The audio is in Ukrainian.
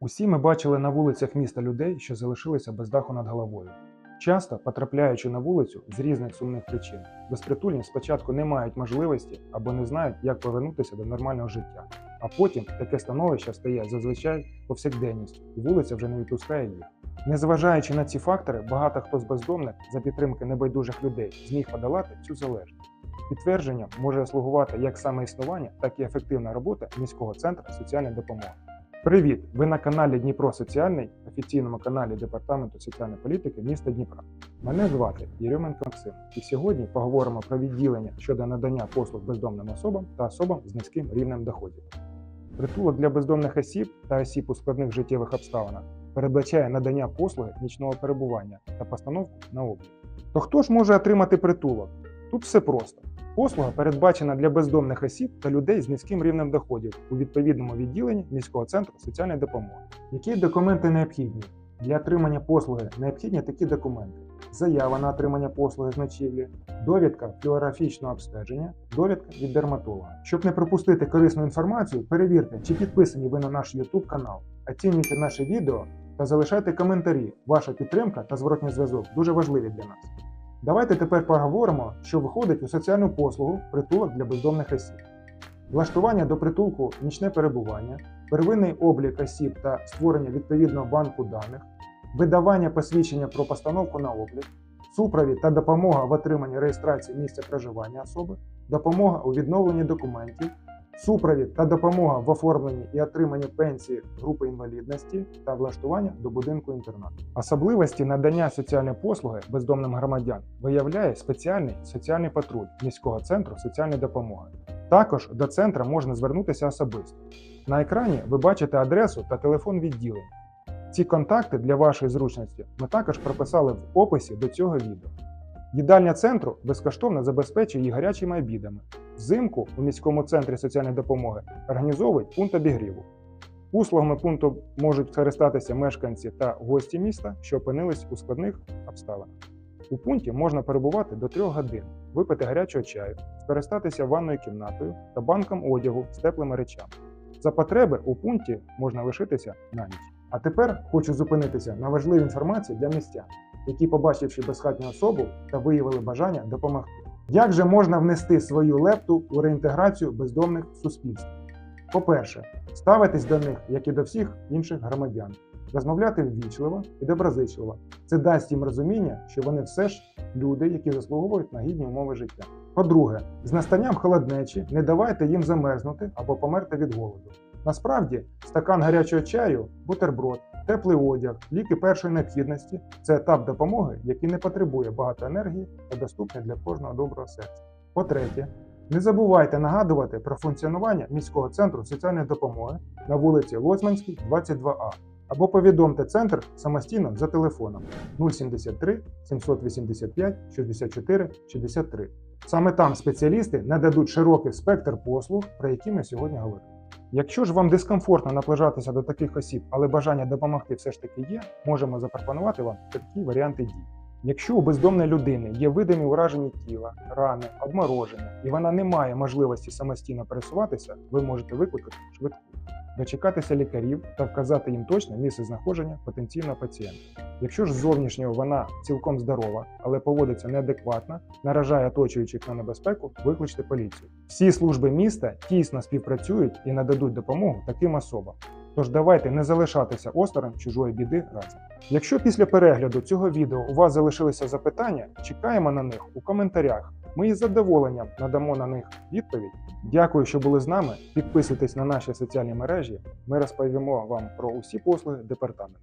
Усі ми бачили на вулицях міста людей, що залишилися без даху над головою. Часто, потрапляючи на вулицю з різних сумних причин, безпритульні спочатку не мають можливості або не знають, як повернутися до нормального життя. А потім таке становище стає зазвичай повсякденністю, і вулиця вже не відпускає їх. Незважаючи на ці фактори, багато хто з бездомних за підтримки небайдужих людей зміг подолати цю залежність. Підтвердженням може слугувати як саме існування, так і ефективна робота міського центру соціальної допомоги. Привіт! Ви на каналі Дніпро Соціальний, офіційному каналі Департаменту соціальної політики міста Дніпра. Мене звати Єрьоменко Максим, і сьогодні поговоримо про відділення щодо надання послуг бездомним особам та особам з низьким рівнем доходів. Притулок для бездомних осіб та осіб у складних життєвих обставинах передбачає надання послуги нічного перебування та постановку на облік. То хто ж може отримати притулок? Тут все просто. Послуга передбачена для бездомних осіб та людей з низьким рівнем доходів у відповідному відділенні міського центру соціальної допомоги. Які документи необхідні? Для отримання послуги необхідні такі документи: заява на отримання послуги з ночівлі, довідка флюорографічного обстеження, довідка від дерматолога. Щоб не пропустити корисну інформацію, перевірте, чи підписані ви на наш YouTube канал, оцінюйте наше відео та залишайте коментарі. Ваша підтримка та зворотній зв'язок дуже важливі для нас. Давайте тепер поговоримо, що виходить у соціальну послугу притулок для бездомних осіб. Влаштування до притулку нічне перебування, первинний облік осіб та створення відповідного банку даних, видавання посвідчення про постановку на облік, супровід та допомога в отриманні реєстрації місця проживання особи, допомога у відновленні документів, супровід та допомога в оформленні і отриманні пенсії групи інвалідності та влаштування до будинку інтернату. Особливості надання соціальної послуги бездомним громадян виявляє спеціальний соціальний патруль міського центру соціальної допомоги. Також до центру можна звернутися особисто. На екрані ви бачите адресу та телефон відділення. Ці контакти для вашої зручності ми також прописали в описі до цього відео. Їдальня центру безкоштовно забезпечує їх гарячими обідами. Взимку у міському центрі соціальної допомоги організовують пункт обігріву. Послугами пункту можуть скористатися мешканці та гості міста, що опинились у складних обставинах. У пункті можна перебувати до 3 годин, випити гарячого чаю, скористатися ванною кімнатою та банком одягу з теплими речами. За потреби у пункті можна лишитися на ніч. А тепер хочу зупинитися на важливій інформації для містян, які, побачивши безхатню особу та виявили бажання допомогти. Як же можна внести свою лепту у реінтеграцію бездомних в суспільство? По-перше, ставитись до них, як і до всіх інших громадян, розмовляти ввічливо і доброзичливо. Це дасть їм розуміння, що вони все ж люди, які заслуговують на гідні умови життя. По-друге, з настанням холоднечі не давайте їм замерзнути або померти від голоду. Насправді, стакан гарячого чаю, бутерброд, теплий одяг, ліки першої необхідності це етап допомоги, який не потребує багато енергії та доступний для кожного доброго серця. По-третє, не забувайте нагадувати про функціонування міського центру соціальної допомоги на вулиці Лоцманській, 22А або повідомте центр самостійно за телефоном 073 785 64 63. Саме там спеціалісти нададуть широкий спектр послуг, про які ми сьогодні говоримо. Якщо ж вам дискомфортно наближатися до таких осіб, але бажання допомогти все ж таки є, можемо запропонувати вам такі варіанти дій. Якщо у бездомної людини є видимі ураження тіла, рани, обмороження, і вона не має можливості самостійно пересуватися, ви можете викликати швидку, дочекатися лікарів та вказати їм точне місце знаходження потенційного пацієнта. Якщо ж зовнішньо вона цілком здорова, але поводиться неадекватно, наражає оточуючих на небезпеку, викличте поліцію. Всі служби міста тісно співпрацюють і нададуть допомогу таким особам. Тож давайте не залишатися осторонь чужої біди разом. Якщо після перегляду цього відео у вас залишилися запитання, чекаємо на них у коментарях. Ми із задоволенням надамо на них відповідь. Дякую, що були з нами. Підписуйтесь на наші соціальні мережі. Ми розповімо вам про усі послуги департаменту.